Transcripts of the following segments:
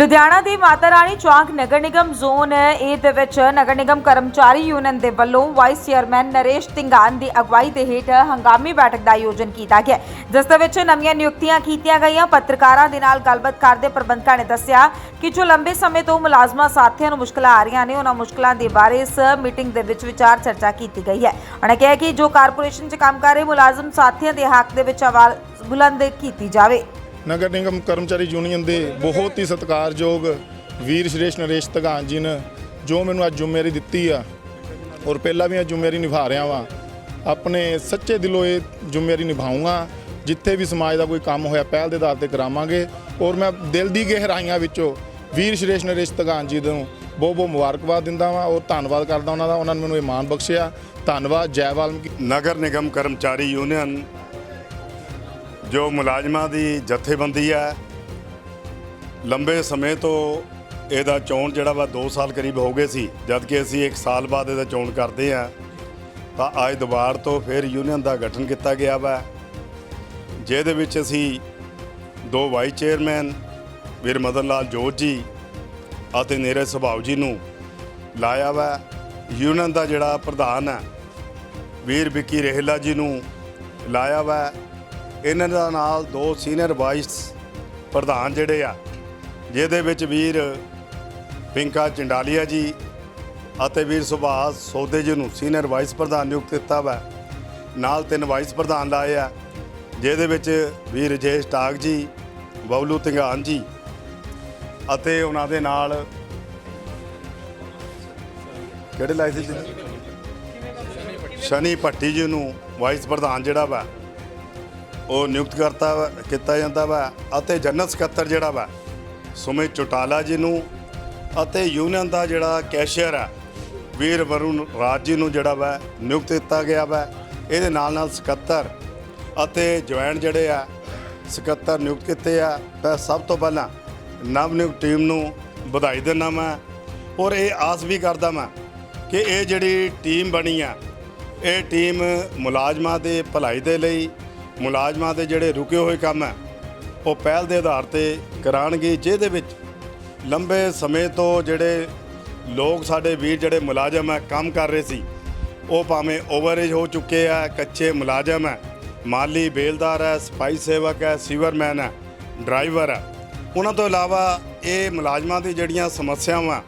ਲੁਧਿਆਣਾ ਦੀ ਮਾਤਾ ਰਾਣੀ ਚੌਂਕ Nagar Nigam zone ਏ ਦੇ ਵਿੱਚ ਨਗਰ ਨਿਗਮ ਕਰਮਚਾਰੀ ਯੂਨੀਅਨ ਦੇ ਵੱਲੋਂ ਵਾਈਸ ਚੇਅਰਮੈਨ ਨਰੇਸ਼ ਤਿੰਗਾਨ ਦੀ ਅਗਵਾਈ ਦੇ ਹੇਠ ਹੰਗਾਮੀ ਬੈਠਕ ਦਾ ਆਯੋਜਨ ਕੀਤਾ ਗਿਆ ਜਿਸ ਦੇ ਵਿੱਚ ਨਵੀਆਂ ਨਿਯੁਕਤੀਆਂ ਕੀਤੀਆਂ ਗਈਆਂ। ਪੱਤਰਕਾਰਾਂ ਦੇ ਨਾਲ ਗੱਲਬਾਤ ਕਰਦੇ ਪ੍ਰਬੰਧਕਾਂ ਨੇ ਦੱਸਿਆ ਕਿ ਜੋ ਲੰਬੇ ਸਮੇਂ ਤੋਂ ਮੁਲਾਜ਼ਮਾਂ, ਸਾਥੀਆਂ ਨੂੰ ਮੁਸ਼ਕਲਾਂ ਆ ਰਹੀਆਂ ਨੇ, ਉਹਨਾਂ ਮੁਸ਼ਕਲਾਂ ਦੇ ਬਾਰੇ ਇਸ ਮੀਟਿੰਗ ਦੇ ਵਿੱਚ ਵਿਚਾਰ ਚਰਚਾ ਕੀਤੀ ਗਈ ਹੈ। ਉਹਨਾਂ ਕਿਹਾ ਕਿ ਜੋ ਕਾਰਪੋਰੇਸ਼ਨ 'ਚ ਕੰਮ ਕਰ ਰਹੇ ਮੁਲਾਜ਼ਮ, ਸਾਥੀਆਂ ਦੇ ਹੱਕ ਦੇ ਵਿੱਚ ਆਵਾਜ਼ ਬੁਲੰਦ ਕੀਤੀ ਜਾਵੇ। ਨਗਰ ਨਿਗਮ ਕਰਮਚਾਰੀ ਯੂਨੀਅਨ ਦੇ ਬਹੁਤ ਹੀ ਸਤਿਕਾਰਯੋਗ ਵੀਰ ਸ਼੍ਰੇਸ਼ ਨਰੇਸ਼ ਧਗਾਨ ਜੀ ਨੇ ਜੋ ਮੈਨੂੰ ਅੱਜ ਜ਼ਿੰਮੇਵਾਰੀ ਦਿੱਤੀ ਆ ਔਰ ਪਹਿਲਾਂ ਵੀ ਇਹ ਜ਼ਿੰਮੇਵਾਰੀ ਨਿਭਾ ਰਿਹਾ ਵਾਂ, ਆਪਣੇ ਸੱਚੇ ਦਿਲੋਂ ਇਹ ਜ਼ਿੰਮੇਵਾਰੀ ਨਿਭਾਉਂਗਾ ਜਿੱਥੇ ਵੀ ਸਮਾਜ ਦਾ ਕੋਈ ਕੰਮ ਹੋਇਆ ਪਹਿਲ ਦੇ ਆਧਾਰ ਤੇ ਕਰਾਵਾਂਗੇ। ਔਰ ਮੈਂ ਦਿਲ ਦੀ ਗਹਿਰਾਈਆਂ ਵਿੱਚੋਂ ਵੀਰ ਸ਼੍ਰੇਸ਼ ਨਰੇਸ਼ ਧਗਾਨ ਜੀ ਨੂੰ ਬਹੁਤ ਬਹੁਤ ਮੁਬਾਰਕਬਾਦ ਦਿੰਦਾ ਵਾਂ ਔਰ ਧੰਨਵਾਦ ਕਰਦਾ ਉਹਨਾਂ ਦਾ, ਉਹਨਾਂ ਨੇ ਮੈਨੂੰ ਇਹ ਮਾਣ ਬਖਸ਼ਿਆ। ਧੰਨਵਾਦ, ਜੈ ਵਾਲਮੀਕੀ। ਨਗਰ ਨਿਗਮ ਕਰਮਚਾਰੀ ਯੂਨੀਅਨ ਜੋ ਮੁਲਾਜ਼ਮਾਂ ਦੀ ਜਥੇਬੰਦੀ ਹੈ, ਲੰਬੇ ਸਮੇਂ ਤੋਂ ਇਹਦਾ ਚੋਣ ਜਿਹੜਾ ਵਾ 2 ਸਾਲ ਕਰੀਬ ਹੋ ਗਏ ਸੀ, ਜਦ ਕਿ ਅਸੀਂ 1 ਸਾਲ ਬਾਅਦ ਇਹਦਾ ਚੋਣ ਕਰਦੇ ਆ ਤਾਂ ਅੱਜ ਦੁਬਾਰ ਤੋਂ ਫਿਰ ਯੂਨੀਅਨ ਦਾ ਗਠਨ ਕੀਤਾ ਗਿਆ ਵਾ। ਜਿਹਦੇ ਵਿੱਚ ਅਸੀਂ ਦੋ ਵਾਈਸ ਚੇਅਰਮੈਨ, ਵੀਰ ਮਦਨ ਲਾਲ ਜੋਤ ਜੀ ਅਤੇ ਨੀਰਜ ਸੁਭਾਉ ਜੀ ਨੂੰ ਲਾਇਆ ਵਾ। ਯੂਨੀਅਨ ਦਾ ਜਿਹੜਾ ਪ੍ਰਧਾਨ ਹੈ, ਵੀਰ ਵਿੱਕੀ ਰਹਿਲਾ ਜੀ ਨੂੰ ਲਾਇਆ ਵਾ। ਇਹਨਾਂ ਦਾ ਨਾਲ ਦੋ ਸੀਨੀਅਰ ਵਾਈਸ ਪ੍ਰਧਾਨ ਜਿਹੜੇ ਆ, ਜਿਹਦੇ ਵਿੱਚ ਵੀਰ ਪਿੰਕਾ ਚੰਡਾਲੀਆ ਜੀ ਅਤੇ ਵੀਰ ਸੁਭਾਸ਼ ਸੋਦੇ ਜੀ ਨੂੰ ਸੀਨੀਅਰ ਵਾਈਸ ਪ੍ਰਧਾਨ ਨਿਯੁਕਤ ਕੀਤਾ ਵਾ। ਨਾਲ ਤਿੰਨ ਵਾਈਸ ਪ੍ਰਧਾਨ ਲਾਏ ਆ, ਜਿਹਦੇ ਵਿੱਚ ਵੀਰ ਰਜੇਸ਼ ਟਾਗ ਜੀ, ਬਬਲੂ ਤਿੰਗਾਨ ਜੀ ਅਤੇ ਉਹਨਾਂ ਦੇ ਨਾਲ ਕਿਹੜੇ ਲਾਏ ਸੀ ਸ਼ਨੀ ਭੱਟੀ ਜੀ ਨੂੰ ਵਾਈਸ ਪ੍ਰਧਾਨ ਜਿਹੜਾ ਵਾ। ਉਹ ਨਿਯੁਕਤ ਕਰਤਾ ਵਾ- ਕੀਤਾ ਜਾਂਦਾ ਵਾ ਅਤੇ ਜਨਰਲ ਸਕੱਤਰ ਜਿਹੜਾ ਵਾ ਸੁਮਿਤ ਚੋਟਾਲਾ ਜੀ ਨੂੰ ਅਤੇ ਯੂਨੀਅਨ ਦਾ ਜਿਹੜਾ ਕੈਸ਼ੀਅਰ ਆ, ਵੀਰ ਵਰੁਣ ਰਾਜ ਜੀ ਨੂੰ ਜਿਹੜਾ ਵਾ ਨਿਯੁਕਤ ਕੀਤਾ ਗਿਆ ਵਾ। ਇਹਦੇ ਨਾਲ ਨਾਲ ਸਕੱਤਰ ਅਤੇ ਜੁਆਇੰਟ ਜਿਹੜੇ ਆ, ਸਕੱਤਰ ਨਿਯੁਕਤ ਕੀਤੇ ਆ। ਤਾਂ ਸਭ ਤੋਂ ਪਹਿਲਾਂ ਨਵ ਨਿਯੁਕਤ ਟੀਮ ਨੂੰ ਵਧਾਈ ਦਿੰਦਾ ਮੈਂ ਔਰ ਇਹ ਆਸ ਵੀ ਕਰਦਾ ਮੈਂ ਕਿ ਇਹ ਜਿਹੜੀ ਟੀਮ ਬਣੀ ਆ, ਇਹ ਟੀਮ ਮੁਲਾਜ਼ਮਾਂ ਦੇ ਭਲਾਈ ਦੇ ਲਈ ਮੁਲਾਜ਼ਮਾਂ ਦੇ ਜਿਹੜੇ ਰੁਕੇ ਹੋਏ ਕੰਮ ਹੈ, ਉਹ ਪਹਿਲ ਦੇ ਆਧਾਰ ਤੇ ਕਰਾਣਗੇ, ਜਿਹਦੇ ਵਿੱਚ ਲੰਬੇ ਸਮੇਂ ਤੋਂ ਜਿਹੜੇ ਲੋਕ ਸਾਡੇ ਵੀਰ ਜਿਹੜੇ ਮੁਲਾਜ਼ਮ ਹੈ, ਕੰਮ ਕਰ ਰਹੇ ਸੀ, ਉਹ ਭਾਵੇਂ ਓਵਰੇਜ ਹੋ ਚੁੱਕੇ ਆ ਕੱਚੇ ਮੁਲਾਜ਼ਮ ਹੈ, ਮਾਲੀ ਬੇਲਦਾਰ ਹੈ, ਸਪਾਈ ਸੇਵਕ ਹੈ, ਸੀਵਰਮੈਨ ਹੈ, ਡਰਾਈਵਰ ਹੈ, ਉਹਨਾਂ ਤੋਂ ਇਲਾਵਾ ਇਹ ਮੁਲਾਜ਼ਮਾਂ ਦੀ ਜਿਹੜੀਆਂ ਸਮੱਸਿਆਵਾਂ,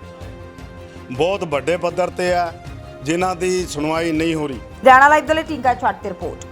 ਬਹੁਤ ਵੱਡੇ ਪੱਧਰ ਤੇ ਆ ਜਿਨ੍ਹਾਂ ਦੀ ਸੁਣਵਾਈ ਨਹੀਂ ਹੋ ਰਹੀ। ਲੁਧਿਆਣਾ ਲਾਈਵ ਦੇ ਲਈ ਟਿੰਕਾ ਛੱਟ ਦੀ ਰਿਪੋਰਟ।